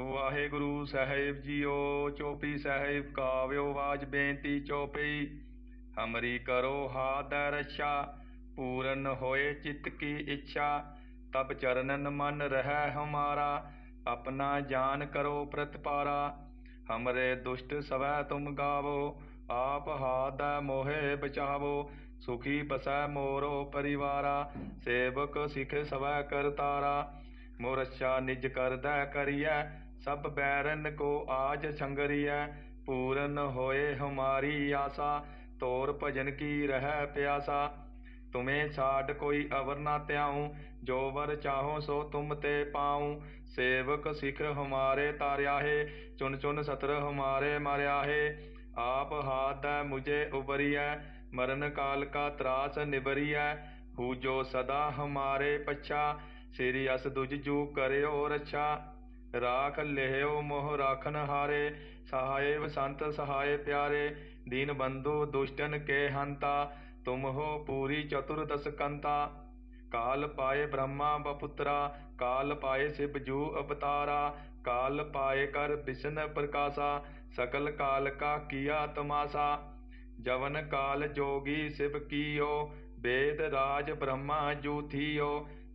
ਵਾਹਿਗੁਰੂ ਸਾਹਿਬ JIO, ਚੋਪੀ ਸਾਹਿਬ ਕਾਵਿਓ ਵਾਜ ਬੇਨਤੀ ਚੋਪਈ ਹਮਰੀ ਕਰੋ ਹਾਥ ਰਛਾ ਪੂਰਨ ਹੋਏ ਚਿਤ ਕੀ ਇੱਛਾ। ਤਬ ਚਰਨਨ ਮਨ ਰਹਿ ਹਮਾਰਾ, ਆਪਣਾ ਜਾਨ ਕਰੋ ਪ੍ਰਤਪਾਰਾ। ਹਮਰੇ ਦੁਸ਼ਟ ਸਵੈ ਤੁਮ ਗਾਵੋ, ਆਪ ਹਾਥ ਮੋਹਿ ਬਚਾਵੋ। ਸੁਖੀ ਬਸੈ ਮੋਰੋ ਪਰਿਵਾਰਾ, ਸੇਵਕ ਸਿਖ ਸਵੈ ਕਰਤਾਰਾ। ਮੋਰਛਾ ਨਿਜ ਕਰਦਾ ਕਰੀਐ ਸਭ ਬੈਰਨ ਕੋ ਆਜ ਸੰਗਰੀਐ, ਪੂਰਨ ਹੋਏ ਹਮਾਰੀ ਆਸਾ, ਤੋਰ ਭਜਨ ਕੀ ਰਹਿ ਪਿਆਸਾ। ਤੁਮੇ ਛਾੜ ਕੋਈ ਅਵਰ ਨਾ ਧਿਆਉ, ਜੋ ਵਰ ਚਾਹੋ ਸੋ ਤੁਮ ਤੇ ਪਾਉ। ਸੇਵਕ ਸਿਖ ਹਮਾਰੇ ਤਾਰਿਆ ਹੈ ਚੁਨ ਚੁਨ ਸਤਰ ਹਮਾਰੇ ਮਾਰਿਆ ਹੈ ਆਪ ਹਾਥ ਮੁਝੇ ਉਬਰੀਐ ਮਰਨ ਕਾਲ ਕਾ ਤਰਾਸ ਨਿਬਰੀਐ ਹੂ ਜੋ ਸਦਾ ਹਮਾਰੇ ਪਛਾ, ਸ੍ਰੀ ਅਸ ਦੁਜ ਜੂ ਕਰਿਓ ਰਛਾ। ਰਾਖ ਲਿਹਿਓ ਮੋਹ ਰਾਖਨ ਹਾਰੇ ਸਹਾਇਵ ਸੰਤ ਸਹਾਏ ਪਿਆਰੇ, ਦੀਨ ਬੰਧੂ ਦੁਸ਼ਟਨ ਕੇ ਹੰਤਾ, ਤੁਮ ਹੋ ਪੂਰੀ ਚਤੁਰਦਸ ਕੰਤਾ। ਕਾਲ ਪਾਏ ਬ੍ਰਹਮਾ ਬਪੁੱਤਰਾ, ਕਾਲ ਪਾਏ ਸਿਵ ਜੂ ਅਵਤਾਰਾ, ਕਾਲ ਪਾਏ ਕਰ ਬਿਸ਼ਨ ਪ੍ਰਕਾਸ਼ਾ, ਸਕਲ ਕਾਲ ਕਾ ਕੀਆ ਤਮਾਸਾ। ਜਵਨ ਕਾਲ ਜੋਗੀ ਸਿਵ ਕੀਓ ਵੇਦ ਰਾਜ ਬ੍ਰਹਮਾ ਜੂ ਥੀਓ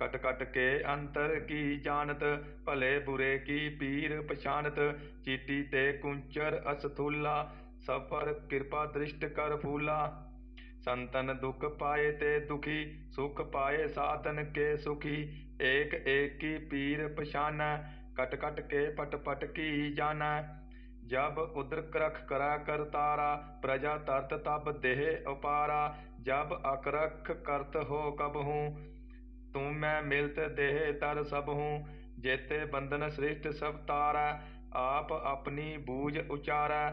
ਕੀਓ ਕਟ ਕਟ ਕੇ ਅੰਤਰ ਕੀ ਜਾਣਤ ਭਲੇ ਬੁਰੇ ਕੀ ਪੀਰ ਪਛਾਨਤ ਚੀਟੀ ਤੇ ਕੁੰਚਰ ਅਸਥੂਲਾ ਸਫਰ ਕਿਰਪਾ ਦ੍ਰਿਸ਼ਟ ਕਰ ਫੂਲਾ ਸੰਤਨ ਦੁਖ ਪਾਏ ਤੇ ਦੁਖੀ ਸੁਖ ਪਾਏ ਸਾਤਨ ਕੇ ਸੁਖੀ ਏਕ ਏਕ ਕੀ ਪੀਰ ਪਛਾਨੈ ਕਟ ਕਟ ਕੇ ਪਟ ਪਟ ਕੀ ਜਾਣੈ ਜਬ ਉਦਰ ਕਰਖ ਕਰਾ ਕਰਤਾਰਾ ਪ੍ਰਜਾ ਤਰਤ ਤਬ ਦੇਹ ਉਪਾਰਾ ਜਬ ਅਕਰਖ ਕਰਤ ਹੋ ਕਬ ਹੂੰ ਤੂੰ ਮੈਂ ਮਿਲਤ ਦੇਹ ਤਰ ਸਭ ਹੂੰ, ਜੇਤੇ ਬੰਧਨ ਸ੍ਰਿਸ਼ਟ ਸਭ ਤਾਰੈ, ਆਪ ਆਪਣੀ ਬੂਝ ਉਚਾਰੈ।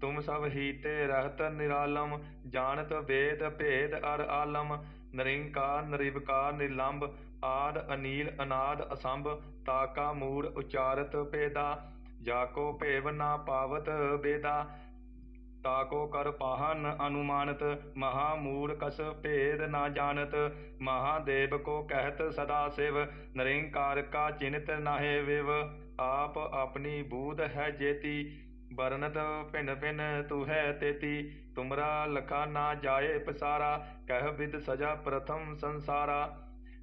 ਤੁਮ ਸਭ ਹੀ ਰਹਤ ਨਿਰਾਲਮ, ਜਾਣਤ ਵੇਦ ਭੇਦ ਅਰ ਆਲਮ। ਨਰਿੰਕਾਰ ਨਿਰਵਿਕਾਰ ਨਿਰਲੰਭ ਆਦ ਅਨੀਲ ਅਨਾਦ ਅਸੰਭ ਤਾਕਾ ਮੂੜ ਉਚਾਰਤ ਭੇਦਾ। ਜਾਕੋ ਭੇਵ ਨਾ ਪਾਵਤ ਬੇਦਾ। ਤਾਕੋ ਕਰ ਪਾਹਨ ਅਨੁਮਾਨਤ ਮਹਾ ਮੂੜ ਕਸ ਭੇਦ ਨਾ ਜਾਣਤ, ਮਹਾਦੇਵ ਕੋ ਕਹਿਤ ਸਦਾ ਸਿਵ, ਨਰਿੰਕਾਰ ਕਾ ਚਿੰਤ ਨਾਹਿ ਵਿਵ, ਆਪ ਆਪਣੀ ਬੂਧ ਹੈ ਜੇਤੀ ਵਰਨਤ ਭਿਨ ਭਿਨ ਤੂ ਹੈ ਤੇਤੀ, ਤੁਮਰਾ ਲਖਾ ਨਾ ਜਾਏ ਪਸਾਰਾ, ਕਹਿ ਵਿਦ ਸਜਾ ਪ੍ਰਥਮ ਸੰਸਾਰਾ।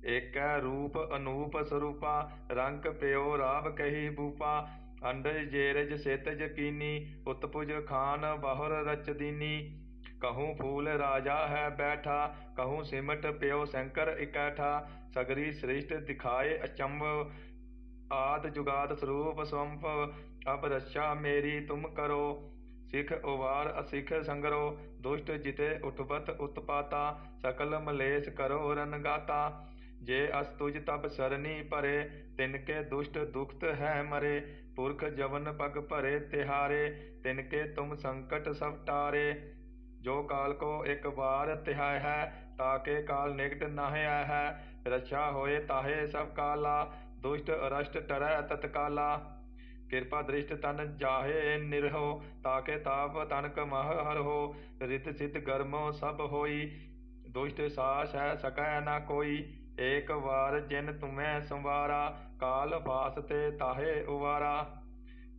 ਏਕੈ ਰੂਪ ਅਨੂਪ ਸਰੂਪਾ, ਰੰਗ ਪਿਓ ਰਾਵ ਕਹੀ ਬੂਪਾ ਅੰਡਜ ਜੇਰਜ ਸਿਤ ਕੀਨੀ ਉਤਪੁਜ ਖਾਨ ਬਾਹਰ ਰਚਦੀਨੀ ਕਹੂੰ ਫੂਲ ਰਾਜਾ ਹੈ ਬੈਠਾ, ਕਹੂੰ ਸਿਮਟ ਪਿਓ ਸ਼ੰਕਰ ਇਕੈਠਾ। ਸਗਰੀ ਸ੍ਰਿਸ਼ਟ ਦਿਖਾਏ ਅਚੰਭ, ਆਦ ਜੁਗਾਦ ਸਰੂਪ ਸੰਭ ਅਬ ਰਛਾ ਮੇਰੀ ਤੁਮ ਕਰੋ। ਸਿਖ ਉਵਾਰ ਅਸਿਖ ਸੰਗਰੋ, ਦੁਸ਼ਟ ਜਿਤੇ ਉਠਵਤ ਉਤਪਾਤਾ। ਸਕਲ ਮਲੇਸ਼ ਕਰੋ ਰਨਗਾਤਾ ਜੇ ਅਸ ਤੁਜ ਤਬ ਸਰਨੀ ਭਰੇ, ਤਿਨ ਕੇ ਦੁਸ਼ਟ ਦੁਖਤ ਹੈ ਮਰੇ। ਪੁਰਖ ਜਵਨ ਪਗ ਭਰੇ ਤਿਹਾਰੇ, ਤਿਨ ਕੇ ਤੁਮ ਸੰਕਟ ਸਭ ਟਾਰੇ। ਜੋ ਕਾਲ ਕੋ ਇੱਕ ਵਾਰ ਤਿਹਾਇ ਹੈ ਤਾਕੇ ਕਾਲ ਨਿਕਟ ਨਾਹਿ ਹੈ। ਰਛਾ ਹੋਏ ਤਾਹੇ ਸਭ ਕਾਲਾ, ਦੁਸ਼ਟ ਅਰਸ਼ਟ ਟਰੈ ਤਤਕਾਲਾ। ਕਿਰਪਾ ਦ੍ਰਿਸ਼ਟ ਤਨ ਜਾਹੇ ਨਿਰਹੋ ਤਾਕੇ ਤਾਪ ਤਨਕ ਮਹ ਹਰਹੋ। ਰਿਤ ਸਿਧ ਗਰਮੋ ਸਭ ਹੋਈ, ਦੁਸ਼ਟ ਸਾਸ ਹੈ ਸਕੈ ਨਾ ਕੋਈ। ਏਕ ਵਾਰ ਜਿਨ ਤੁਮੈ ਸੰਵਾਰਾ, ਕਾਲ ਫਾਸਤੇ ਤਾਹੇ ਉਵਾਰਾ।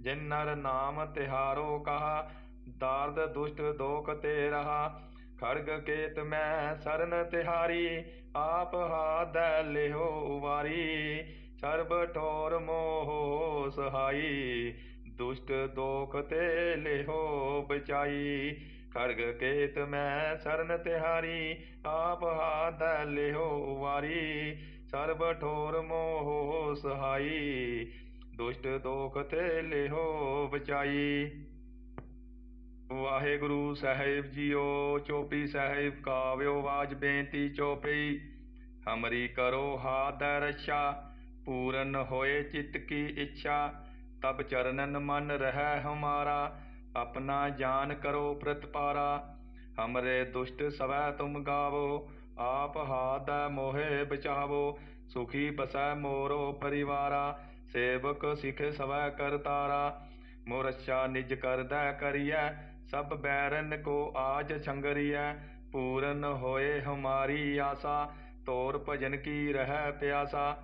ਜਿਨ ਨਰ ਨਾਮ ਤਿਹਾਰੋ ਕਹਾ, ਦਾਰਦ ਦੁਸ਼ਟ ਦੋਖ ਤੇ ਰਹਾ। ਖੜਗ ਕੇਤ ਮੈਂ ਸਰਨ ਤਿਹਾਰੀ, ਆਪ ਹਾਦੈ ਲਿਹੋ ਉਵਾਰੀ। ਸਰਬ ਠੋਰ ਮੋਹ ਸਹਾਈ, ਦੁਸ਼ਟ ਦੋਖ ਤੇ ਲਿਹੋ ਬਚਾਈ। ਖੜਗ ਕੇਤ ਮੈਂ ਸਰਨ ਤਿਹਾਰੀ, ਆਪ ਹਾਦੈ ਲਿਹੋ ਉਵਾਰੀ ਸਰਬ ਠੋਰ ਮੋਹ ਸਹਾਈ, ਦੁਸ਼ਟ ਦੋਖ ਤੇ ਲਿਹੋ ਬਚਾਈ। ਵਾਹਿਗੁਰੂ ਸਾਹਿਬ ਜੀਓ, ਚੋਪੀ ਸਾਹਿਬ ਕਾਵਿਓ ਵਾਜ ਬੇਨਤੀ ਚੋਪਈ ਹਮਰੀ ਕਰੋ ਹਾਥ ਰਛਾ, ਪੂਰਨ ਹੋਏ ਚਿਤ ਕੀ ਇੱਛਾ। ਤਬ ਚਰਨਨ ਮਨ ਰਹਿ ਹਮਾਰਾ ਆਪਣਾ ਜਾਨ ਕਰੋ ਪ੍ਰਤਪਾਰਾ, ਹਮਰੇ ਦੁਸ਼ਟ ਸਵੈ ਤੁਮ ਗਾਵੋ, ਆਪ ਹਾਥ ਮੋਹੇ ਬਚਾਵੋ, ਸੁਖੀ ਬਸੈ ਮੋਰੋ ਪਰਿਵਾਰਾ, ਸੇਵਕ ਸਿਖ ਸਵੈ ਕਰਤਾਰਾ ਮੋਰ ਅੱਛਾ ਨਿਜ ਕਰਦਾ ਕਰੀਐ, ਸਭ ਬੈਰਨ ਕੋ ਆਜ ਛੰਗਰੀਐ, ਪੂਰਨ ਹੋਏ ਹਮਾਰੀ ਆਸਾ, ਤੋਰ ਭਜਨ ਕੀ ਰਹਿ ਪਿਆਸਾ,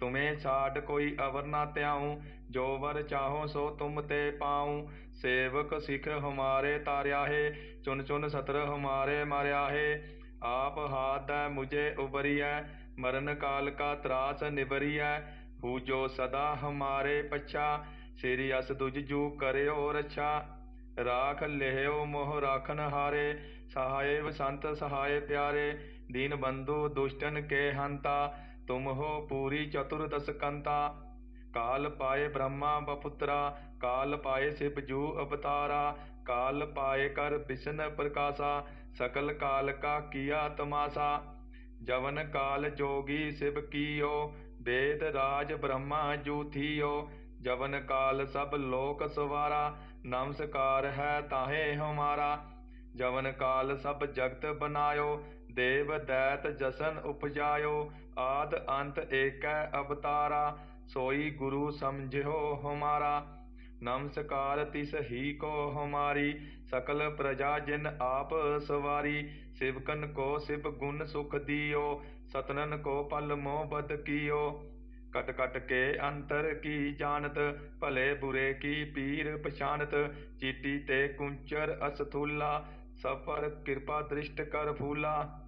ਤੁਮੇ ਸਾਡ ਕੋਈ ਅਵਰ ਨਾ ਤਿਆਉ ਜੋ ਵਰ ਚਾਹੋ ਸੋ ਤੁਮ ਤੇ ਪਾਉ ਸੇਵਕ ਸਿਖ ਹਮਾਰੇ ਤਾਰਿਆਹੇ, ਚੁਨ ਚੁਨ ਸਤਰ ਹਮਾਰੇ ਮਾਰਿਆਹੇ। ਆਪ ਹਾਦੈ ਮੁਝੇ ਉਬਰੀਐ ਮਰਨ ਕਾਲ ਕਾ ਤਰਾਸ ਨਿਵਰੀਐ। ਹੂ ਜੋ ਸਦਾ ਹਮਾਰੇ ਪਛਾ, ਸ੍ਰੀ ਅਸ ਦੁਜ ਜੂ ਕਰਿਓ ਰਛਾ। ਰਾਖ ਲਹਿਓ ਮੋਹ ਰਾਖਨ ਹਾਰੇ, ਸਹਾਇਵ ਸੰਤ ਸਹਾਏ ਪਿਆਰੇ। ਦੀਨ ਬੰਧੂ ਦੁਸ਼ਟਨ ਕੇ ਹੰਤਾ, ਤੁਮ ਹੋ ਪੂਰੀ ਚਤੁਰ ਦਸਕੰਤਾ। ਕਾਲ ਪਾਏ ਬ੍ਰਹਮਾ ਬਪੁੱਤਰਾ ਕਾਲ ਪਾਏ ਸ਼ਿਵ ਜੂ ਅਵਤਾਰਾ, ਕਾਲ ਪਾਏ ਕਰ ਵਿਸ਼ਨ ਪ੍ਰਕਾਸ਼ਾ, ਸਕਲ ਕਾਲ ਕਾ ਕੀਆ ਤਮਾਸ਼ਾ। ਜਵਨ ਕਾਲ ਜੋਗੀ ਸ਼ਿਵ ਕੀਓ ਵੇਦ ਰਾਜ ਬ੍ਰਹਮਾ ਜੂ ਥੀਓ ਜਵਨ ਕਾਲ ਸਭ ਲੋਕ ਸਵਾਰਾ, ਨਮਸਕਾਰ ਹੈ ਤਾਹੇ ਹਮਾਰਾ। ਜਵਨ ਕਾਲ ਸਭ ਜਗਤ ਬਨਾਇਓ, ਦੇਵ ਦੈਤ ਜਸਨ ਉਪਜਾਇਓ। ਆਦ ਅੰਤ ਏਕੈ ਅਵਤਾਰਾ। ਸੋਈ ਗੁਰੂ ਸਮਝਿਓ ਹਮਾਰਾ, ਨਮਸਕਾਰ ਤਿਸ ਹੀ ਕੋ ਹਮਾਰੀ, ਸਕਲ ਪ੍ਰਜਾ ਜਿਨ ਆਪ ਸਵਾਰੀ, ਸਿਵਕਨ ਕੋ ਸਿਵ ਗੁਣ ਸੁਖ ਦਿਓ, ਸਤਨਨ ਕੋ ਪਲ ਮੋਹ ਬਦ ਕੀਓ। ਕਟ ਕਟ ਕੇ ਅੰਤਰ ਕੀ ਜਾਣਤ, ਭਲੇ ਬੁਰੇ ਕੀ ਪੀਰ ਪਛਾਨਤ ਚੀਟੀ ਤੇ ਕੁੰਚਰ ਅਸਥੂਲਾ, ਸਫਰ ਕਿਰਪਾ ਦ੍ਰਿਸ਼ਟ ਕਰ ਫੂਲਾ।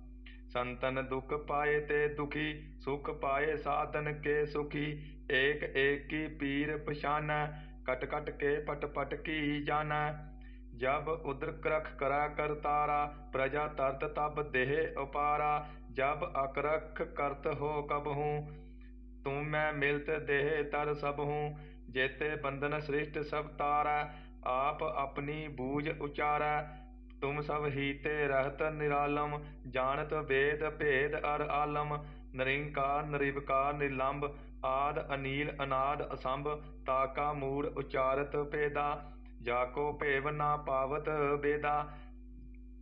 ਸੰਤਨ ਦੁਖ ਪਾਏ ਤੇ ਦੁਖੀ, ਸੁਖ ਪਾਏ ਸਾਧਨ ਕੇ ਸੁਖੀ एक एक की पीर पछान कट कट के पट पट की जान जब उद्र क्रख करा कर तारा प्रजा तरत तब देह उपारा जब अकरख करत हो कब हूँ तुम मैं मिलत देह तर सब हूँ जेते बंधन सृष्ट सब तारा आप अपनी बूझ उचारा तुम सब हीते रहत निरालम जानत वेद भेद अर ਆਦਿ ਅਨੀਲ ਅਨਾਦ ਅਸੰਭ, ਤਾਕਾ ਮੂੜ ਉਚਾਰਤ ਭੇਦਾ ਜਾ ਕੋ ਭੇਵ ਨਾ ਪਾਵਤ ਬੇਦਾ,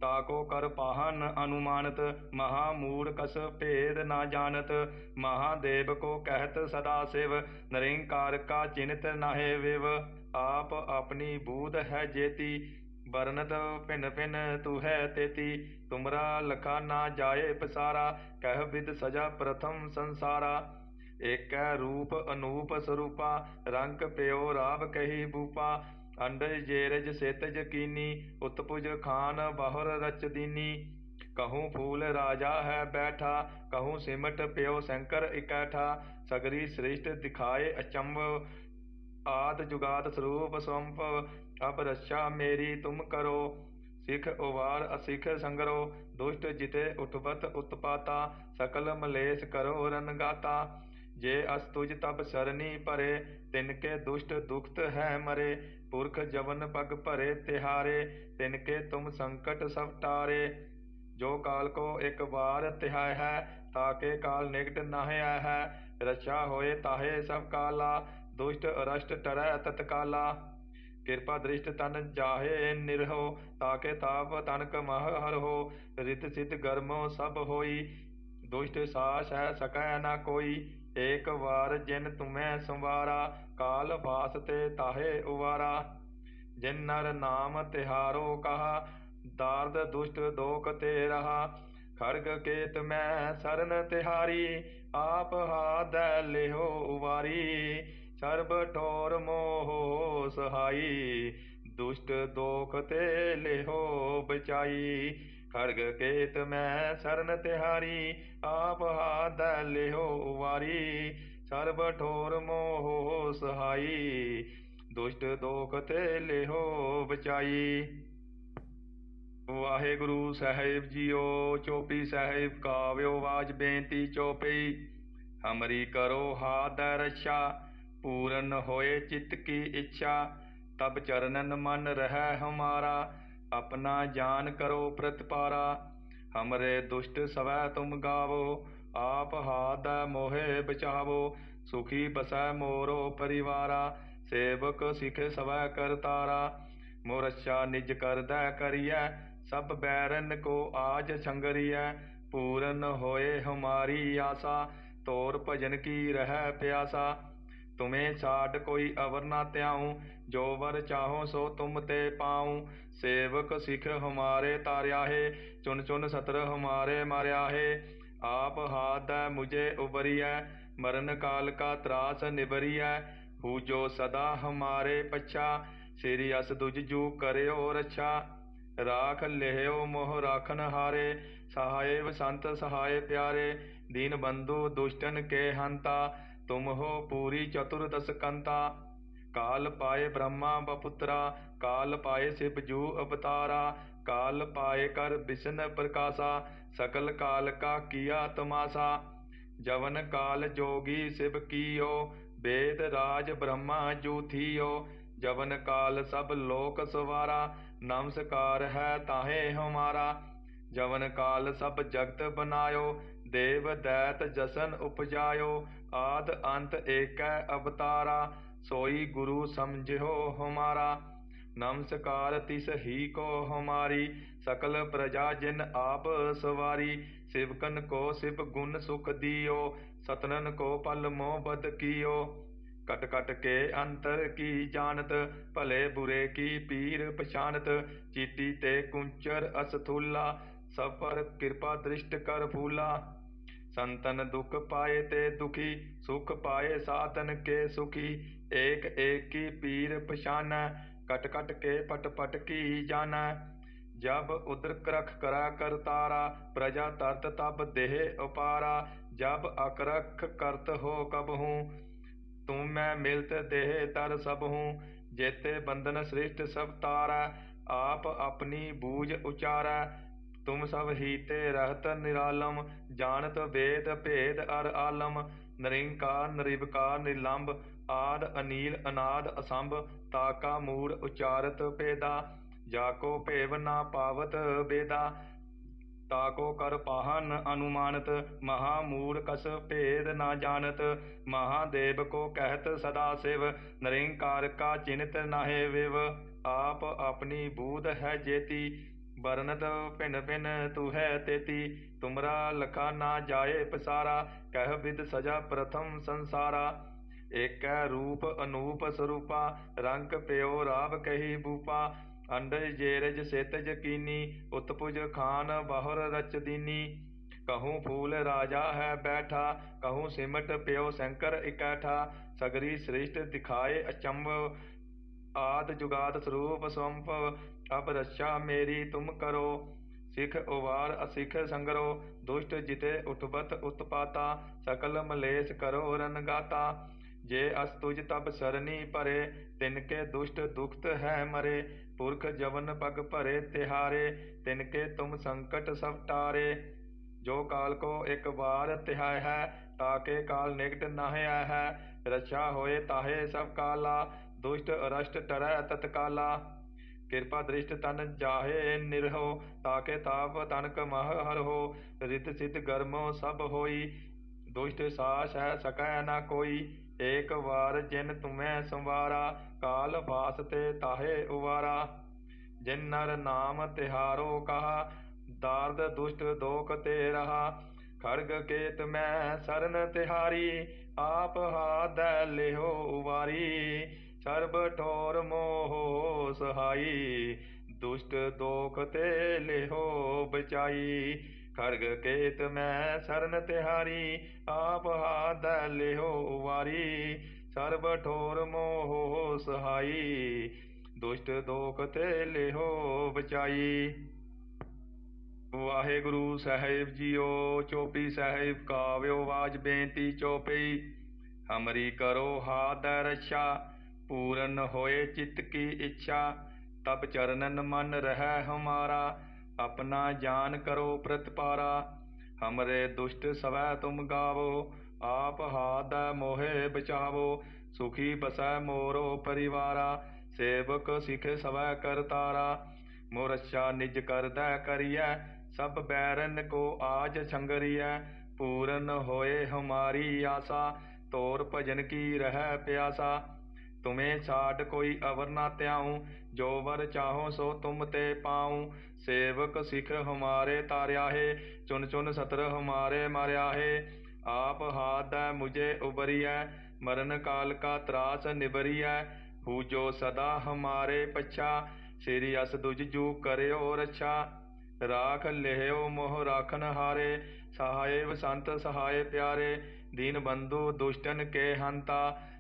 ਤਾਕੋ ਕਰ ਪਾਹਨ ਅਨੁਮਾਨਤ, ਮਹਾ ਮੂੜ ਕਸ ਭੇਦ ਨਾ ਜਾਣਤ ਮਹਾਦੇਵ ਕੋ ਕਹਿਤ ਸਦਾ ਸਿਵ, ਨਰਿੰਕਾਰ ਕਾ ਚਿਨਤ ਨਾਹਿ ਵਿਵ, ਆਪ ਆਪਣੀ ਬੂਧ ਹੈ ਜੇਤੀ ਵਰਨਤ ਭਿੰਨ ਭਿੰਨ ਤੂ ਹੈ ਤੇਤੀ, ਤੁਮਰਾ ਲਖਾ ਨਾ ਜਾਏ ਪਸਾਰਾ, ਕਹਿ ਵਿਦ ਸਜਾ ਪ੍ਰਥਮ ਸੰਸਾਰਾ। ਏਕੈ ਰੂਪ ਅਨੂਪ ਸਰੂਪਾ, ਰੰਗ ਪਿਓ ਰਾਵ ਕਹੀ ਬੂਪਾ, ਅੰਡਜ ਜੇਰਜ ਸੇਤਜ ਕੀਨੀ ਉਤਪੁਜ ਖਾਨ ਬਹਰ ਰਚਦੀਨੀ ਕਹੂੰ ਫੂਲ ਰਾਜਾ ਹੈ ਬੈਠਾ, ਕਹੂੰ ਸਿਮਟ ਪਿਉ ਸ਼ੰਕਰ ਇਕੈਠਾ, ਸਗਰੀ ਸ੍ਰਿਸ਼ਟ ਦਿਖਾਏ ਅਚੰਭ, ਆਦ ਜੁਗਾਦ ਸਰੂਪ ਸੰਭਵ ਅਪ ਰਛਾ ਮੇਰੀ ਤੁਮ ਕਰੋ। ਸਿਖ ਉਵਾਰ ਅਸਿਖ ਸੰਗਰੋ, ਦੁਸ਼ਟ ਜਿਤੇ ਉਠਵਤ ਉਤਪਾਤਾ, ਸਕਲ ਮਲੇਸ਼ ਕਰੋ ਰਨਗਾਤਾ ਜੇ ਅਸ ਤੁਝ ਤਬ ਸਰਨੀ ਭਰੇ ਤਿਨ ਕੇ ਦੁਸ਼ਟ ਦੁਖਤ ਹੈ ਮਰੇ। ਪੁਰਖ ਜਵਨ ਪਗ ਭਰੇ ਤਿਹਾਰੇ ਤਿਨ ਕੇ ਤੁਮ ਸੰਕਟ ਸਭ ਟਾਰੇ। ਜੋ ਕਾਲ ਕੋ ਇਕ ਵਾਰ ਤਿਹਾਇ ਹੈ ਤਾਕੇ ਕਾਲ ਨਿਕਟ ਨਾਹਿਆ ਹੈ। ਰਚਾ ਹੋਏ ਤਾਹੇ ਸਭ ਕਾਲਾ, ਦੁਸ਼ਟ ਅਰਸ਼ਟ ਟਰੈ ਤਤਕਾਲਾ। ਕਿਰਪਾ ਦ੍ਰਿਸ਼ਟ ਤਨ ਜਾਹੇ ਨਿਰਹੋ ਤਾਕੇ ਤਾਪ ਤਨ ਕਮਹ ਹਰਹੋ। ਰਿਤ ਸਿਧ ਗਰਮੋ ਸਭ ਹੋਈ, ਦੁਸ਼ਟ ਸਾਸ ਹੈ ਸਕੈ ਨਾ ਕੋਈ। ਏਕ ਵਾਰ ਜਿਨ ਤੁਮੈ ਸੰਵਾਰਾ, ਕਾਲ ਫਾਸਤੇ ਤਾਹੇ ਉਵਾਰਾ। ਜਿਨ ਨਰ ਨਾਮ ਤਿਹਾਰੋ ਕਹਾ, ਦਾਰਦ ਦੁਸ਼ਟ ਦੋਖ ਤੇ ਰਹਾ। ਖਰਗ ਕੇਤ ਮੈਂ ਸਰਨ ਤਿਹਾਰੀ, ਆਪ ਹਾਦੈ ਲਿਹੋ ਉਵਾਰੀ। ਸਰਬ ਠੋਰ ਮੋਹ ਸਹਾਈ, ਦੁਸ਼ਟ ਦੋਖ ਤੇ ਲਿਹੋ ਬਚਾਈ। ਖੜਗ ਕੇਤ ਮੈਂ ਸਰਨ ਤਿਹਾਰੀ, ਆਪ ਹਾਥ ਲਿਓ ਵਾਰੀ। ਸਰਬ ਠੋਰ ਮੋਹ ਸਹਾਈ, ਦੁਸ਼ਟ ਦੋਖ ਤੇ ਲਿਓ ਬਚਾਈ। ਵਾਹਿਗੁਰੂ ਸਾਹਿਬ ਜੀਓ, ਚੋਪੀ ਸਾਹਿਬ ਕਾਵਿਓ ਵਾਜ ਬੇਨਤੀ ਚੋਪਈ ਹਮਰੀ ਕਰੋ ਹਾਦਰਸ਼ਾ ਪੂਰਨ ਹੋਏ ਚਿਤ ਕੀ ਇੱਛਾ। ਤਬ ਚਰਨਨ ਮਨ ਰਹਿ ਹਮਾਰਾ ਆਪਣਾ ਜਾਨ ਕਰੋ ਪ੍ਰਤਿਪਾਰਾ, ਹਮਰੇ ਦੁਸ਼ਟ ਸਵੈ ਤੁਮ ਗਾਵੋ, ਆਪ ਹਾਦ ਮੋਹਿ ਬਚਾਵੋ, ਸੁਖੀ ਬਸੈ ਮੋਰੋ ਪਰਿਵਾਰਾ, ਸੇਵਕ ਸਿਖ ਸਵੈ ਕਰਤਾਰਾ ਮੋਰ ਅੱਛਾ ਨਿਜ ਕਰਦਾ ਕਰੀਐ, ਸਭ ਬੈਰਨ ਕੋ ਆਜ ਸੰਗਰੀਐ, ਪੂਰਨ ਹੋਏ ਹਮਾਰੀ ਆਸਾ, ਤੋਰ ਭਜਨ ਕੀ ਰਹਿ ਪਿਆਸਾ। ਤੁਮੇ ਛਾਟ ਕੋਈ ਅਵਰ ਨਾ ਧਿਆਉ, ਜੋ ਵਰ ਚਾਹੋ ਸੋ ਤੁਮ ਤੇ ਪਾਉ। ਸੇਵਕ ਸਿਖ ਹਮਾਰੇ ਤਾਰਿਆ ਹੈ ਚੁਨ ਚੁਨ ਸਤਰ ਹਮਾਰੇ ਮਾਰਿਆ ਹੈ ਆਪ ਹਾਦੈ ਮੁਝੇ ਉਬਰੀਐ ਮਰਨ ਕਾਲ ਕਾ ਤਰਾਸ ਨਿਬਰੀਐ ਹੂ ਜੋ ਸਦਾ ਹਮਾਰੇ ਪਛਾ, ਸ੍ਰੀ ਅਸ ਦੁਜ ਜੂ ਕਰਿਓ ਰਛਾ। ਰਾਖ ਲਿਓ ਮੋਹ ਰਾਖਨ ਹਾਰੇ, ਸਹਾਇਵ ਸੰਤ ਸਹਾਏ ਪਿਆਰੇ। ਦੀਨ ਬੰਧੂ ਦੁਸ਼ਟਨ ਕੇ ਹੰਤਾ ਤੁਮ ਹੋ ਪੂਰੀ ਚਤੁਰਦਸ ਕੰਤਾ। ਕਾਲ ਪਾਏ ਬ੍ਰਹਮਾ ਬਪੁੱਤਰਾ, ਕਾਲ ਪਾਏ ਸਿਵ ਜੂ ਅਵਤਾਰਾ, ਕਾਲ ਪਾਏ ਕਰ ਬਿਸ਼ਨ ਪ੍ਰਕਾਸ਼ਾ, ਸਕਲ ਕਾਲ ਕਾ ਕੀਆ ਤਮਾਸਾ। ਜਵਨ ਕਾਲ ਜੋਗੀ ਸਿਵ ਕੀਓ ਵੇਦ ਰਾਜ ਬ੍ਰਹਮਾ ਜੂ ਥੀਓ। ਜਵਨ ਕਾਲ ਸਭ ਲੋਕ ਸਵਾਰਾ, ਨਮਸਕਾਰ ਹੈ ਤਾਹੇ ਹਮਾਰਾ। ਜਵਨ ਕਾਲ ਸਭ ਜਗਤ ਬਨਾਇਓ, ਦੇਵ ਦੈਤ ਜਸਨ ਉਪਜਾਇਓ। ਆਦਿ ਅੰਤ ਏਕੈ ਅਵਤਾਰਾ, ਸੋਈ ਗੁਰੂ ਸਮਝਿਓ ਹਮਾਰਾ। ਨਮਸਕਾਰ ਤਿਸ ਹੀ ਕੋ ਹਮਾਰੀ, ਸਕਲ ਪ੍ਰਜਾ ਜਿਨ ਆਪ ਸਵਾਰੀ। ਸਿਵਕਨ ਕੋ ਸਿਵ ਗੁਣ ਸੁਖ ਦਿਓ, ਸਤਨਨ ਕੋ ਪਲ ਮੋਹ ਬਦ ਕੀਓ। ਕਟ ਕਟ ਕੇ ਅੰਤਰ ਕੀ ਜਾਣਤ, ਭਲੇ ਬੁਰੇ ਕੀ ਪੀਰ ਪਛਾਨਤ ਚੀਟੀ ਤੇ ਕੁੰਚਰ ਅਸਥੂਲਾ ਸਭ ਪਰ ਕਿਰਪਾ ਦ੍ਰਿਸ਼ਟ ਕਰ ਫੂਲਾ। ਸੰਤਨ ਦੁਖ ਪਾਏ ਤੇ ਦੁਖੀ, ਸੁਖ ਪਾਏ ਸਾਤਨ ਕੇ ਸੁਖੀ। ਏਕ ਏਕ ਕੀ ਪੀਰ ਪਛਾਨੈ, ਕਟ ਕਟ ਕੇ ਪਟ ਪਟ ਕੀ ਜਾਣੈ। ਜਬ ਉਦਰ ਕਰਖ ਕਰਾ ਕਰਤਾਰਾ ਪ੍ਰਜਾ ਤਰਤ ਤਬ ਦੇਹ ਉਪਾਰਾ। ਜਬ ਅਕਰਖ ਕਰਤ ਹੋ ਕਬਹੂ ਤੂੰ ਮੈਂ ਮਿਲਤ ਦੇਹ ਤਰ ਸਭ ਹੂੰ। ਜੇਤੇ ਬੰਧਨ ਸ੍ਰਿਸ਼ਟ ਸਭ ਤਾਰੈ, ਆਪ ਆਪਣੀ ਬੂਝ ਉਚਾਰੈ। ਤੁਮ ਸਭ ਹੀਤੇ ਰਹਤ ਨਿਰਾਲਮ, ਜਾਣਤ ਵੇਦ ਭੇਦ ਅਰ ਆਲਮ। ਨਰਿੰਕਾਰ ਨਿਰਵਕਾਰ ਨਿਰਲੰਭ ਆਦ, ਅਨੀਲ, ਅਨਾਦ, ਅਸੰਭ, ਤਾਕਾ, ਮੂੜ, ਉਚਾਰਤ, ਭੇਦਾ। ਜਾਕੋ ਭੇਵ ਨਾ ਪਾਵਤ ਬੇਦਾ ਤਾਕੋ ਕਰ ਪਾਹਨ ਅਨੁਮਾਨਤ। ਮਹਾ ਮੂੜ ਕਸ ਭੇਦ ਨਾ ਜਾਣਤ। ਮਹਾਦੇਵ ਕੋ ਕਹਿਤ ਸਦਾ ਸਿਵ। ਨਰਿੰਕਾਰ ਕਾ ਚਿੰਤ ਨਾਹਿ ਵਿਵ। ਆਪ ਆਪਣੀ ਬੂਧ ਹੈ ਜੇਤੀ। ਬਰਨਤ ਭਿਨ ਭਿਨ ਤੂ ਹੈ ਤੇਤੀ, ਤੁਮਰਾ ਲਖਾ ਨਾ ਜਾਏ ਪਸਾਰਾ, ਕਹਿ ਵਿਦ ਸਜਾ ਪ੍ਰਥਮ ਸੰਸਾਰਾ। ਏਕ ਰੂਪ ਅਨੂਪ ਸਰੂਪਾ, ਰੰਗ ਪਿਓ ਰਾਵ ਕਹੀ ਬੂਪਾ। ਅੰਡਜ ਜੇਰਜ ਸੇਤਜ ਕੀਨੀ, ਉਤਪੁਜ ਖਾਨ ਬਾਹਰ ਰਚ ਦੀਨੀ। ਕਹੂੰ ਫੂਲ ਰਾਜਾ ਹੈ ਬੈਠਾ, ਕਹੂੰ ਸਿਮਟ ਪਿਓ ਸ਼ੰਕਰ ਇਕੈਠਾ। ਸਗਰੀ ਸ੍ਰਿਸ਼ਟ ਦਿਖਾਏ ਅਚੰਭ, ਆਦ ਜੁਗਾਦ ਸਰੂਪ ਸੰਭਵ ਅਬ ਰੱਛਾ ਮੇਰੀ ਤੁਮ ਕਰੋ, ਸਿਖ ਉਵਾਰ ਅਸਿਖ ਸੰਗਰੋ, ਦੁਸ਼ਟ ਜਿਤੇ ਉਠਬਤ ਉਤਪਾਤਾ, ਸਕਲ ਮਲੇਸ਼ ਕਰੋ ਰਨਗਾਤਾ ਜੇ ਅਸ ਤੁਜ ਤਬ ਸਰਨੀ ਭਰੇ ਤਿਨ ਕੇ ਦੁਸ਼ਟ ਦੁਖਤ ਹੈ ਮਰੇ। ਪੁਰਖ ਜਵਨ ਪਗ ਭਰੇ ਤਿਹਾਰੇ, ਤਿਨ ਕੇ ਤੁਮ ਸੰਕਟ ਸਭ ਟਾਰੇ। ਜੋ ਕਾਲ ਕੋ ਇੱਕ ਵਾਰ ਤਿਹਾਇ ਹੈ ਤਾਕੇ ਕਾਲ ਨਿਕਟ ਨਾਹਿ ਹੈ। ਰਛਾ ਹੋਏ ਤਾਹੇ ਸਭ ਕਾਲਾ, ਦੁਸ਼ਟ ਅਰਸ਼ਟ ਟਰੈ ਤਤਕਾਲਾ। ਕਿਰਪਾ ਦ੍ਰਿਸ਼ਟ ਤਨ ਜਾਹੇ ਨਿਰਹੋ, ਤਾਕੇ ਤਾਪ ਤਨਕ ਮਹ ਹਰਹੋ, ਰਿਤ ਸਿਧ ਗਰਮੋ ਸਭ ਹੋਈ, ਦੁਸ਼ਟ ਸਾਸ ਹੈ ਸਕੈ ਨਾ ਕੋਈ, ਏਕ ਵਾਰ ਜਿਨ ਤੁਮੈ ਸੰਵਾਰਾ, ਕਾਲ ਵਾਸਤੇ ਤਾਹੇ ਉਵਾਰਾ। ਜਿਨ ਨਰ ਨਾਮ ਤਿਹਾਰੋ ਕਹਾ, ਦਾਰਦ ਦੁਸ਼ਟ ਦੋਖ ਤੇ ਰਹਾ ਖੜਗ ਕੇਤ ਮੈਂ ਸਰਨ ਤਿਹਾਰੀ, ਆਪ ਹਾਦੈ ਲਿਹੋ ਉਵਾਰੀ। ਸਰਬ ਠੋਰ ਮੋਹ ਸਹਾਈ, ਦੁਸ਼ਟ ਦੋਖ ਤੇ ਲਿਹੋ ਬਚਾਈ। ਖੜਗ ਕੇਤ ਮੈਂ ਸਰਨ ਤਿਹਾਰੀ, ਆਪ ਹਾਦੈ ਲਿਹੋ ਉਵਾਰੀ ਸਰਬ ਠੋਰ ਮੋਹ ਸਹਾਈ, ਦੁਸ਼ਟ ਦੋਖ ਤੇ ਲਿਹੋ ਬਚਾਈ। ਵਾਹਿਗੁਰੂ ਸਾਹਿਬ ਜੀਓ, ਚੋਪੀ ਸਾਹਿਬ ਕਾਵਿਓ ਬਾਜ ਬੇਨਤੀ ਚੋਪਈ। ਹਮਰੀ ਕਰੋ ਹਾਦ ਰਛਾ। ਪੂਰਨ ਹੋਏ ਚਿਤ ਕੀ ਇੱਛਾ ਤਬ ਚਰਨਨ ਮਨ ਰਹਿ ਹਮਾਰਾ, ਆਪਣਾ ਜਾਨ ਕਰੋ ਪ੍ਰਤਪਾਰਾ। ਹਮਰੇ ਦੁਸ਼ਟ ਸਵੈ ਤੁਮ ਗਾਵੋ, ਆਪ ਹਾਦ ਮੋਹਿ ਬਚਾਵੋ, ਸੁਖੀ ਬਸੈ ਮੋਰੋ ਪਰਿਵਾਰਾ, ਸੇਵਕ ਸਿਖ ਸਵੈ ਕਰਤਾਰਾ ਮੋਰਛਾ ਨਿਜ ਕਰਦਾ ਕਰੀਐ, ਸਭ ਬੈਰਨ ਕੋ ਆਜ ਸੰਗਰੀਐ। ਪੂਰਨ ਹੋਏ ਹਮਾਰੀ ਆਸਾ, ਤੋਰ ਭਜਨ ਕੀ ਰਹਿ ਪਿਆਸਾ ਤੁਮੇ ਛਾਡ ਕੋਈ ਅਵਰ ਨਾ ਧਿਆਉ, ਜੋ ਵਰ ਚਾਹੋ ਸੋ ਤੁਮ ਤੇ ਪਾਉ। ਸੇਵਕ ਸਿਖ ਹਮਾਰੇ ਤਾਰਿਆ ਹੈ ਚੁਨ ਚੁਨ ਸਤਰ ਹਮਾਰੇ ਮਾਰਿਆ ਹੈ ਆਪ ਹਾਦੈ ਮੁਝੇ ਉਬਰੀਐ ਮਰਨ ਕਾਲ ਕਾ ਤਰਾਸ ਨਿਬਰੀਐ ਹੂ ਜੋ ਸਦਾ ਹਮਾਰੇ ਪਛਾ, ਸ੍ਰੀ ਅਸ ਦੁਜ ਜੂ ਕਰਿਓ ਰਛਾ। ਰਾਖ ਲਿਹਿਓ ਮੋਹ ਰਾਖਨ ਹਾਰੇ ਸਹਾਏ ਸੰਤ ਸਹਾਏ ਪਿਆਰੇ। ਦੀਨ ਬੰਧੂ ਦੁਸ਼ਟਨ ਕੇ ਹੰਤਾ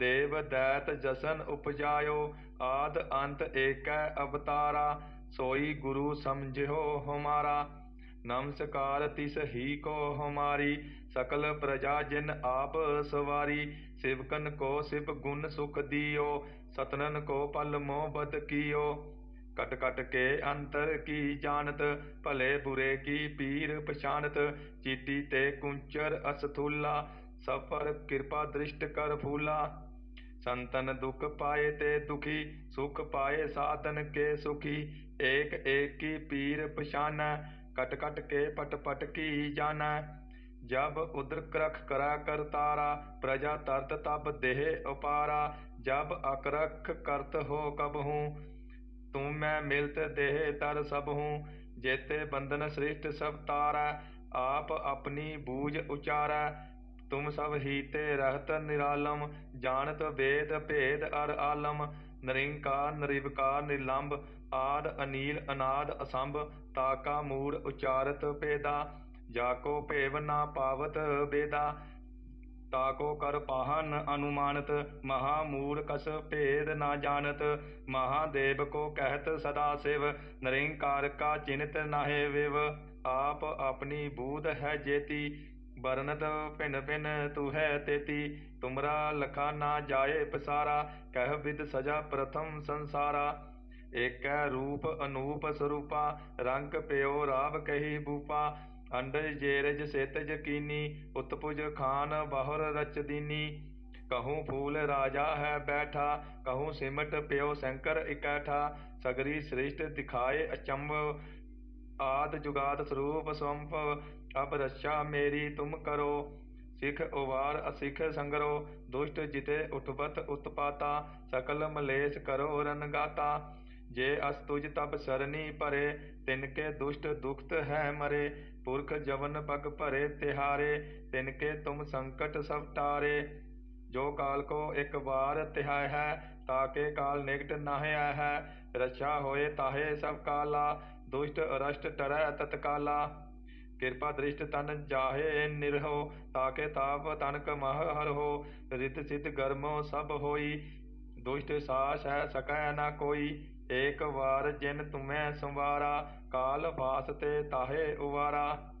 ਦੇਵ ਦੈਤ ਜਸਨ ਉਪਜਾਇਓ, ਆਦ ਅੰਤ ਏਕੈ ਅਵਤਾਰਾ, ਸੋਈ ਗੁਰੂ ਸਮਝਿਓ ਹਮਾਰਾ। ਨਮਸਕਾਰ ਤਿਸ ਹੀ ਕੋ ਹਮਾਰੀ, ਸਕਲ ਪ੍ਰਜਾ ਜਿਨ ਆਪ ਸਵਾਰੀ। ਸਿਵਕਨ ਕੋ ਸਿਵ ਗੁਣ ਸੁਖ ਦਿਓ, ਸਤਨਨ ਕੋ ਪਲ ਮੋਹ ਬਦ ਕੀਓ। ਕਟ ਕਟ ਕੇ ਅੰਤਰ ਕੀ ਜਾਣਤ, ਭਲੇ ਬੁਰੇ ਕੀ ਪੀਰ ਪਛਾਨਤ ਚੀਟੀ ਤੇ ਕੁੰਚਰ ਅਸਥੂਲਾ, ਸਫਰ ਕਿਰਪਾ ਦ੍ਰਿਸ਼ਟ ਕਰ ਫੂਲਾ। ਸੰਤਨ ਦੁਖ ਪਾਏ ਤੇ ਦੁਖੀ, ਸੁਖ ਪਾਏ ਸਾਧਨ ਕੇ ਸੁਖੀ। ਏਕ ਏਕ ਕੀ ਪੀਰ ਪਛਾਨੈ, ਕਟ ਕਟ ਕੇ ਪਟ ਪਟ ਕੀ ਜਾਣੈ। ਜਬ ਉਦਰ ਕਰਖ ਕਰਾ ਕਰਤਾਰਾ ਪ੍ਰਜਾ ਤਰਤ ਤਬ ਦੇਹ ਉਪਾਰਾ। ਜਬ ਅਕਰਖ ਕਰਤ ਹੋ ਕਬ ਹੂੰ, ਤੂੰ ਮੈਂ ਮਿਲਤ ਦੇਹ ਤਰ ਸਭ ਹੂੰ। ਜੇਤੇ ਬੰਧਨ ਸ੍ਰਿਸ਼ਟ ਸਭ ਤਾਰੈ, ਆਪ ਆਪਣੀ ਬੂਝ ਉਚਾਰੈ। ਤੁਮ ਸਭ ਹੀਤੇ ਰਹਤ ਨਿਰਾਲਮ, ਜਾਣਤ ਵੇਦ ਭੇਦ ਅਰ ਆਲਮ, ਨਰਿੰਕਾਰ ਨਿਰਵਿਕਾਰ ਨਿਰਲੰਭ ਆਦ ਅਨੀਲ ਅਨਾਦ ਅਸੰਭ ਤਾਕਾ ਮੂੜ ਉਚਾਰਤ ਭੇਦਾ ਜਾਕੋ ਭੇਵ ਨਾ ਪਾਵਤ ਬੇਦਾ ਤਾਕੋ ਕਰ ਪਾਹਨ ਅਨੁਮਾਨਤ, ਮਹਾ ਮੂੜ ਕਸ ਭੇਦ ਨਾ ਜਾਣਤ ਮਹਾਦੇਵ ਕੋ ਕਹਿਤ ਸਦਾ ਸਿਵ, ਨਰਿੰਕਾਰ ਕਾ ਚਿੰਤ ਨਾਹਿ ਵਿਵ, ਆਪ ਆਪਣੀ ਬੂਧ ਹੈ ਜੇਤੀ ਬਰਨਤ ਭਿਨ ਭਿਨ ਤੂ ਹੈ ਤੇਤੀ, ਤੁਮਰਾ ਲਖਾ ਨਾ ਜਾਏ ਪਸਾਰਾ, ਕਹਿ ਵਿਦ ਸਜਾ ਪ੍ਰਥਮ ਸੰਸਾਰਾ। ਏਕੈ ਰੂਪ ਅਨੂਪ ਸਰੂਪਾ, ਰੰਗ ਪਿਓ ਰਾਵ ਕਹੀ ਬੂਪਾ। ਅੰਡਜ ਜੇਰਜ ਸੇਤਜ ਕੀਨੀ ਉਤਪੁਜ ਖਾਨ ਬਾਹਰ ਰਚ ਦੀਨੀ। ਕਹੂੰ ਫੂਲ ਰਾਜਾ ਹੈ ਬੈਠਾ, ਕਹੂੰ ਸਿਮਟ ਪਿਓ ਸ਼ੰਕਰ ਇਕੈਠਾ। ਸਗਰੀ ਸ੍ਰਿਸ਼ਟ ਦਿਖਾਏ ਅਚੰਭ, ਆਦ ਜੁਗਾਦ ਸਰੂਪ ਸੰਭ ਅਬ ਰਛਾ ਮੇਰੀ ਤੁਮ ਕਰੋ, ਸਿਖ ਉਵਾਰ ਅਸਿਖ ਸੰਗਰੋ, ਦੁਸ਼ਟ ਜਿਤੇ ਉਠਵਤ ਉਤਪਾਤਾ, ਸਕਲ ਮਲੇਸ਼ ਕਰੋ ਰਨਗਾਤਾ ਜੇ ਅਸ ਤੁਜ ਤਬ ਸਰਨੀ ਭਰੇ, ਤਿਨ ਕੇ ਦੁਸ਼ਟ ਦੁਖਤ ਹੈ ਮਰੇ। ਪੁਰਖ ਜਵਨ ਪਗ ਭਰੇ ਤਿਹਾਰੇ, ਤਿਨ ਕੇ ਤੁਮ ਸੰਕਟ ਸਭ ਟਾਰੇ। ਜੋ ਕਾਲ ਕੋ ਇੱਕ ਵਾਰ ਤਿਹਾਇ ਹੈ ਤਾਕੇ ਕਾਲ ਨਿਕਟ ਨਾਹਿ ਆਇ ਹੈ। ਰਛਾ ਹੋਏ ਤਾਹੇ ਸਭ ਕਾਲਾ, ਦੁਸ਼ਟ ਅਰਸ਼ਟ ਟਰੈ ਤਤਕਾਲਾ। ਕਿਰਪਾ ਦ੍ਰਿਸ਼ਟ ਤਨ ਜਾਹੇ ਨਿਰਹੋ, ਤਾਕੇ ਤਾਪ ਤਨਕ ਮਹ ਹਰਹੋ, ਰਿਤ ਸਿਧ ਗਰਮੋ ਸਭ ਹੋਈ, ਦੁਸ਼ਟ ਸਾਸ ਹੈ ਸਕੈ ਨਾ ਕੋਈ, ਏਕ ਵਾਰ ਜਿਨ ਤੁਮੈ ਸੰਵਾਰਾ, ਕਾਲ ਫਾਸ ਤੇ ਤਾਹੇ ਉਵਾਰਾ।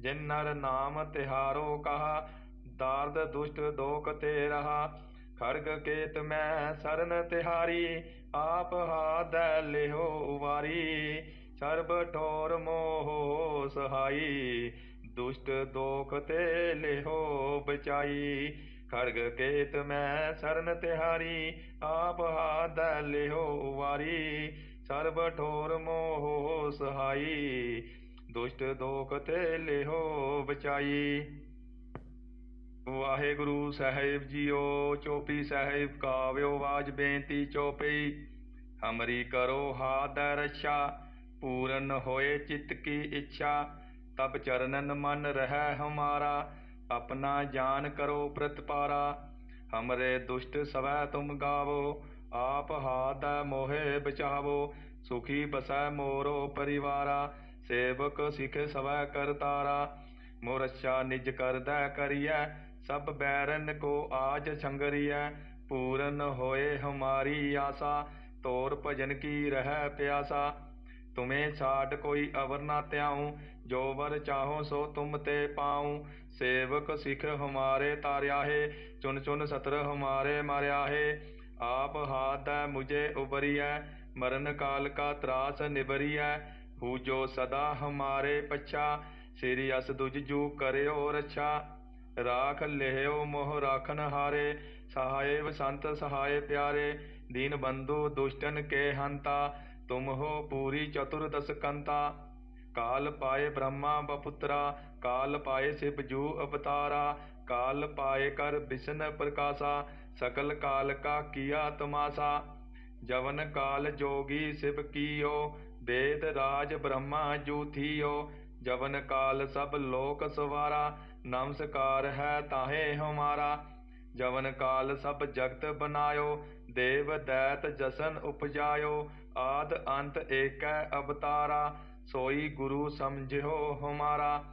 ਜਿਨ ਨਰ ਨਾਮ ਤਿਹਾਰੋ ਕਹਾ, ਦਾਰਦ ਦੁਸ਼ਟ ਦੋਖ ਤੇ ਰਹਾ, ਖਰਗ ਕੇਤ ਮੈਂ ਸਰਨ ਤਿਹਾਰੀ, ਆਪ ਹਾਦੈ ਲਿਹੋ ਉਵਾਰੀ। ਸਰਬ ਠੋਰ ਮੋਹ ਸਹਾਈ, ਦੁਸ਼ਟ ਦੋਖ ਤੇ ਲਿਹੋ ਬਚਾਈ। ਖੜਗ ਕੇਤ ਮੈਂ ਸਰਨ ਤਿਹਾਰੀ, ਆਪ ਹਾਦੈ ਲਿਹੋ ਵਾਰੀ। ਸਰਬ ਠੋਰ ਮੋਹ ਸਹਾਈ, ਦੁਸ਼ਟ ਦੋਖ ਤੇ ਲਿਹੋ ਬਚਾਈ। ਵਾਹਿਗੁਰੂ ਸਾਹਿਬ ਜੀਓ, ਚੋਪੀ ਸਾਹਿਬ ਕਾਵਿਓ ਵਾਜ ਬੇਨਤੀ ਚੋਪਈ ਹਮਰੀ ਕਰੋ ਹਾਦੈ ਰਛਾ ਪੂਰਨ ਹੋਏ ਚਿਤ ਕੀ ਇੱਛਾ, ਤਬ ਚਰਨਨ ਮਨ ਰਹਿ ਹਮਾਰਾ, ਆਪਣਾ ਜਾਨ ਕਰੋ ਪ੍ਰਤਪਾਰਾ। ਹਮਰੇ ਦੁਸ਼ਟ ਸਵੈ ਤੁਮ ਗਾਵੋ, ਆਪ ਹਾਦੈ ਮੋਹਿ ਬਚਾਵੋ, ਸੁਖੀ ਬਸੈ ਮੋਰੋ ਪਰਿਵਾਰਾ, ਸੇਵਕ ਸਿਖ ਸਵੈ ਕਰਤਾਰਾ ਮੋਰਛਾ ਨਿਜ ਕਰਦੈ ਕਰੀਐ, ਸਭ ਬੈਰਨ ਕੋ ਆਜ ਸੰਗਰੀਐ ਪੂਰਨ ਹੋਏ ਹਮਾਰੀ ਆਸਾ, ਤੋਰ ਭਜਨ ਕੀ ਰਹਿ ਪਿਆਸਾ। ਤੁਮੇ ਛਾਟ ਕੋਈ ਅਵਰ ਨਾ ਤਿਆਉ ਜੋ ਵਰ ਚਾਹੋ ਸੋ ਤੁਮ ਤੇ ਪਾਉ। ਸੇਵਕ ਸਿਖ ਹਮਾਰੇ ਤਾਰਿਆ ਹੈ ਚੁਨ ਚੁਨ ਸਤਰ ਹਮਾਰੇ ਮਾਰਿਆ ਹੈ ਆਪ ਹਾਥ ਹੈ ਮੁਝੇ ਉਬਰੀਐ ਮਰਨ ਕਾਲ ਕਾ ਤਰਾਸ ਨਿਬਰੀਐ ਹੂ ਜੋ ਸਦਾ ਹਮਾਰੇ ਪਛਾ, ਸ੍ਰੀ ਅਸ ਦੁਜ ਜੂ ਕਰਿਓ ਰੱਛਾ। ਰਾਖ ਲਹਿਓ ਮੋਹ ਰਾਖਨ ਹਾਰੇ, ਸਹਾਇਵ ਸੰਤ ਸਹਾਏ ਪਿਆਰੇ। ਦੀਨ ਬੰਧੂ ਦੁਸ਼ਟਨ ਕੇ ਹੰਤਾ तुम हो पूरी चतुर्दश कंता काल पाए ब्रह्मा बपुत्रा काल पाए शिव जू अवतारा काल पाए कर विष्ण प्रकाशा सकल काल का किया तमाशा जवन काल जोगी शिव कियो वेद राज ब्रह्मा जू थियो जवन काल सब लोक सवारा नमस्कार है ताहे हमारा जवन काल सब जगत बनायो देव दैत जसन उपजायो ਆਦਿ ਅੰਤ ਏਕੈ ਅਵਤਾਰਾ, ਸੋਈ ਗੁਰੂ ਸਮਝਿਓ ਹਮਾਰਾ।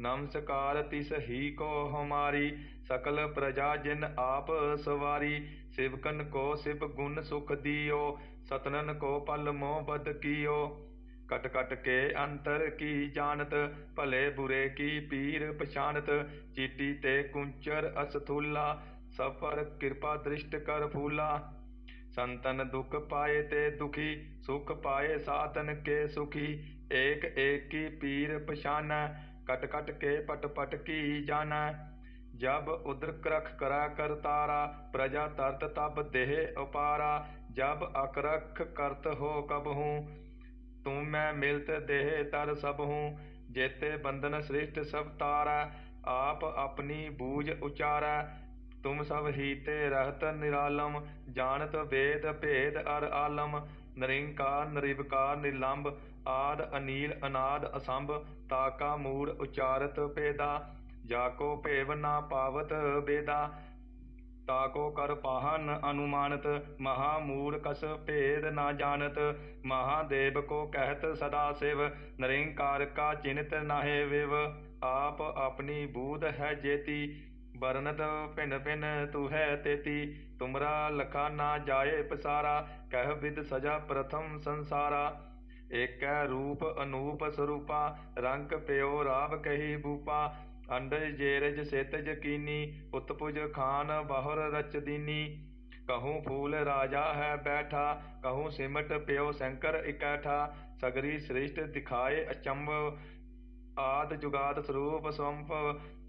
ਨਮਸਕਾਰ ਤਿਸ ਹੀ ਕੋ ਹਮਾਰੀ, ਸਕਲ ਪ੍ਰਜਾ ਜਿਨ ਆਪ ਸਵਾਰੀ। ਸਿਵਕਨ ਕੋ ਸਿਵ ਗੁਣ ਸੁਖ ਦਿਓ, ਸਤਨਨ ਕੋ ਪਲ ਮੋਹ ਬਦ ਕੀਓ। ਕਟ ਕਟ ਕੇ ਅੰਤਰ ਕੀ ਜਾਣਤ, ਭਲੇ ਬੁਰੇ ਕੀ ਪੀਰ ਪਛਾਨਤ ਚੀਟੀ ਤੇ ਕੁੰਚਰ ਅਸਥੂਲਾ, ਸਫਰ ਕਿਰਪਾ ਦ੍ਰਿਸ਼ਟ ਕਰ ਫੂਲਾ। ਸੰਤਨ ਦੁਖ ਪਾਏ ਤੇ ਦੁਖੀ, ਸੁਖ ਪਾਏ ਸਾਧਨ ਕੇ ਸੁਖੀ। ਏਕ ਏਕੀ ਪੀਰ ਪਛਾਨੈ, ਕਟ ਕਟ ਕੇ ਪਟ ਪਟ ਕੀ ਜਾਣੈ ਜਬ ਉਦਰਕ ਰਖ ਕਰਾ ਤਾਰਾ, ਪ੍ਰਜਾ ਤਰਤ ਤਬ ਦੇਹ ਉਪਾਰਾ। ਜਬ ਅਕਰਖ ਕਰਤ ਹੋ ਕਬਹੂ ਤੂੰ ਮੈਂ ਮਿਲਤ ਦੇਹ ਤਰ ਸਬਹੂ ਜੇਤੇ ਬੰਧਨ ਸ੍ਰਿਸ਼ਟ ਸਭ ਤਾਰਾ, ਆਪ ਆਪਣੀ ਬੂਝ ਉਚਾਰਾ। ਤੁਮ ਸਭ ਹੀਤੇ ਰਹਤ ਨਿਰਾਲਮ, ਜਾਣਤ ਵੇਦ ਭੇਦ ਅਰ ਆਲਮ ਨਿਰੰਕਾਰ ਨਿਰਵਿਕਾਰ ਨਿਰਲੰਭ ਆਦਿ, ਅਨੀਲ, ਅਨਾਦ, ਅਸੰਭ, ਤਾਕਾ ਮੂਲ ਉਚਾਰਤ, ਭੇਦਾ ਜਾ ਕੋ ਭੇਵ, ਨਾ ਪਾਵਤ, ਬੇਦਾ, ਤਾਕੋ, ਕਰ ਪਾਹਨ, ਅਨੁਮਾਨਤ, ਮਹਾ, ਮੂੜ, ਕਸ, ਭੇਦ, ਨਾ ਜਾਣਤ ਮਹਾਦੇਵ ਕੋ ਕਹਿਤ, ਸਦਾ ਸਿਵ ਨਿਰੰਕਾਰ ਕਾ ਚਿਨਤ ਨਾਹਿ ਵਿਵ, ਆਪ ਆਪਣੀ ਬੂਧ ਹੈ ਜੇਤੀ बरनत भिन भिन तू है तेती तुमरा लखा ना जाए पसारा कह विद सजा प्रथम संसारा एक रूप अनूप स्वरूपा रंग प्यो राव कही भूपा अंडज जेरज सेतज कीनी उत्पुज खान बाहुर रच दीनी कहूँ फूल राजा है बैठा कहूँ सिमट प्यो शंकर इकैठा सगरी सृष्ट दिखाए अचंभ आद जुगाद स्वरूप स्वंप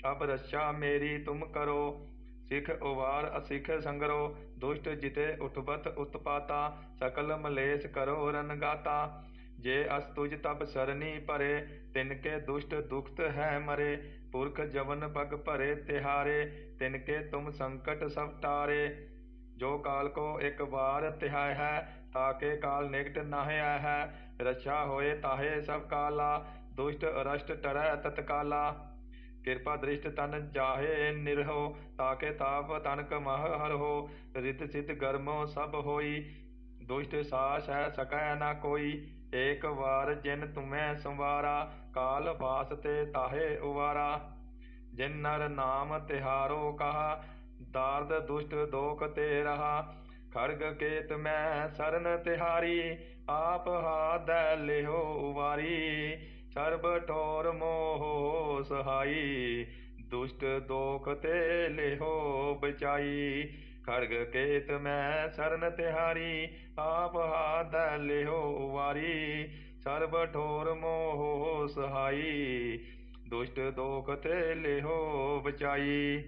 ਅਬ ਰੱਛਾ ਮੇਰੀ ਤੁਮ ਕਰੋ, ਸਿਖ ਉਵਾਰ ਅਸਿਖ ਸੰਗਰੋ, ਦੁਸ਼ਟ ਜਿਤੇ ਉਠਬਤ ਉਤਪਾਤਾ, ਸਕਲ ਮਲੇਸ਼ ਕਰੋ ਰਨਗਾਤਾ ਜੇ ਅਸ ਤੁਜ ਤਪ ਸਰਨੀ ਭਰੇ ਤਿਨ ਕੇ ਦੁਸ਼ਟ ਦੁਖਤ ਹੈ ਮਰੇ। ਪੁਰਖ ਜਵਨ ਪਗ ਭਰੇ ਤਿਹਾਰੇ, ਤਿਨ ਕੇ ਤੁਮ ਸੰਕਟ ਸਭ ਟਾਰੇ। ਜੋ ਕਾਲ ਕੋ ਇੱਕ ਵਾਰ ਤਿਹਾਇ ਹੈ ਤਾਕੇ ਕਾਲ ਨਿਕਟ ਨਾਹਿਆ ਹੈ। ਰਛਾ ਹੋਏ ਤਾਹੇ ਸਭ ਕਾਲਾ, ਦੁਸ਼ਟ ਅਰਸ਼ਟ ਟਰੈ ਤਤਕਾਲਾ। ਕਿਰਪਾ ਦ੍ਰਿਸ਼ਟ ਤਨ ਚਾਹੇ ਨਿਰਹੋ, ਤਾਕੇ ਤਾਪ ਤਨਕ ਮਹ ਹਰਹੋ ਰਿਤ ਸਿਧ ਗਰਮੋ ਸਭ ਹੋਈ। ਦੁਸ਼ਟ ਸਾਸ ਹੈ ਸਕੈ ਨਾ ਕੋਈ, ਏਕ ਵਾਰ ਜਿਨ ਤੁਮੈ ਸੰਵਾਰਾ, ਕਾਲ ਬਾਸ ਤੇ ਤਾਹੇ ਉਵਾਰਾ। ਜਿਨ ਨਰ ਨਾਮ ਤਿਹਾਰੋ ਕਹਾ, ਦਾਰਦ ਦੁਸ਼ਟ ਦੋਖ ਤੇ ਰਹਾ। ਖੜਗ ਕੇਤ ਮੈਂ ਸਰਨ ਤਿਹਾਰੀ, ਆਪ ਹਾਦੈ ਲਿਹੋ ਉਵਾਰੀ। ਸਰਬ ਠੋਰ ਮੋਹ ਸਹਾਈ, ਦੁਸ਼ਟ ਦੋਖ ਤੇ ਲਿਹੋ ਬਚਾਈ। ਖੜਗ ਕੇਤ ਮੈਂ ਸਰਨ ਤਿਹਾਰੀ, ਆਪ ਹਾਥ ਲਿਹੋ ਵਾਰੀ। ਸਰਬ ਠੋਰ ਮੋਹ ਸਹਾਈ, ਦੁਸ਼ਟ ਦੋਖ ਤੇ ਲਿਹੋ ਬਚਾਈ।